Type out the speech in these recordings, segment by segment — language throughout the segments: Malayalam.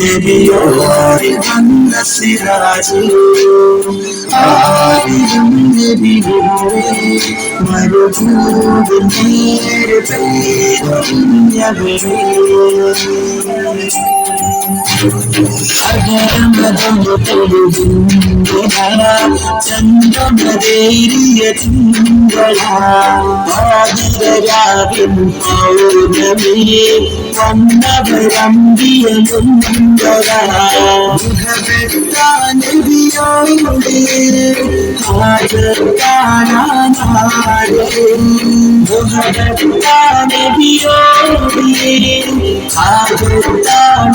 നബിയോട് വന്ന സിറാജ് ആയിരം നബിയോടെ മരുഭൂവിൽ നേരെ പെയ്തൊഴിഞ്ഞവരെ அகரம் அதமு தொழுகின்றனா சந்தம் தேரிய திங்களா ஆதிரராவின் பௌர்ணமியே வண்ணவரம்பிய முந்தராதியோடு ஆஜத்தானாரே முகத்தானபியோடு ஆஜத்தான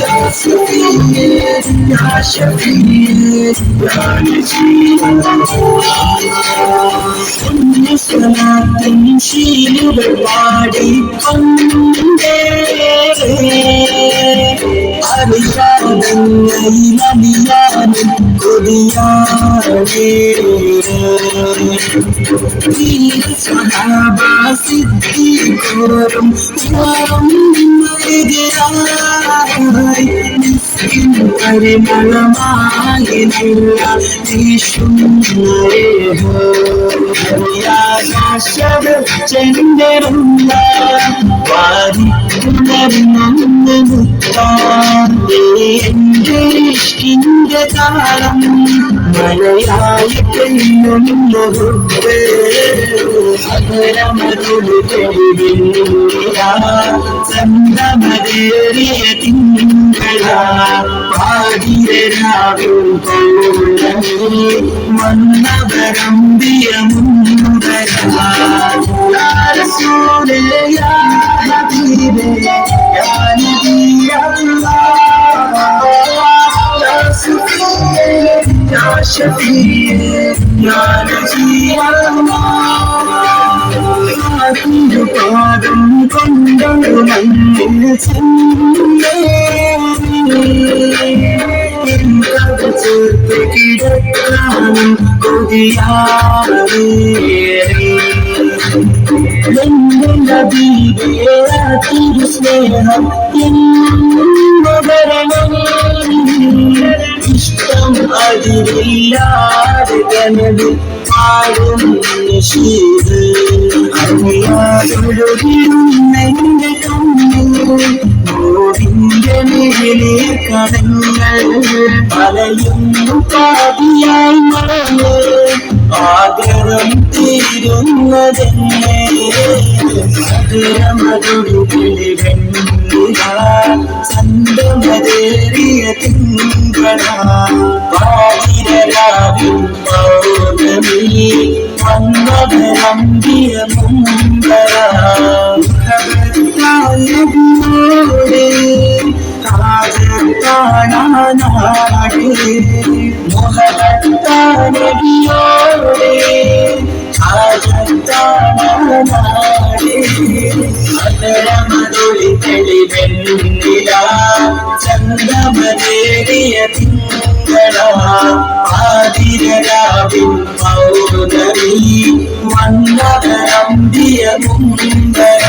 يا سفير يا شفير يا نجيب كل سنة تمشي بالوادي அறியாத நபியான கொடியாரே சகாபா சித்தி கோரும் யாரும் மருகே പരിമളമായി ചെന്തരുന്ന വാരി പുലർന്നു എന്റെ ഇഷ്കിന്റെ താളം മലയാളി പെയ്യുന്ന അകരമരുൾ തെളിവില്ല ചന്തമതേറിയ மன்னபரம்பிய முன்னபரா சூரையா Ya Shafi'i, Ya Najiya Allah Najeeb പാദം കൊണ്ടു മണ്ണിൽ ചേർത്ത് കിടക്കാനും കൊതിയാറേ എന്റെ നബിയെ തിരു സ്നേഹം എന്നു വരണം ഇഷ്ടം അതിരില്ലാതെ കനവിൽ പാടും പാതിരാവിൻ പൗർണമി വന്നവരമ്പിയ മുമ്പര നബിയോടെ കാണാനാടെ മുഹബത്താനബിയോടെ അതരമതൊളി തെളിവെന്നില. ചന്ദ്രമതേറിയ തിങ്കള. ആതിരരാവിൻ പൗർണമി വന്നവരമ്പിയ മുമ്പര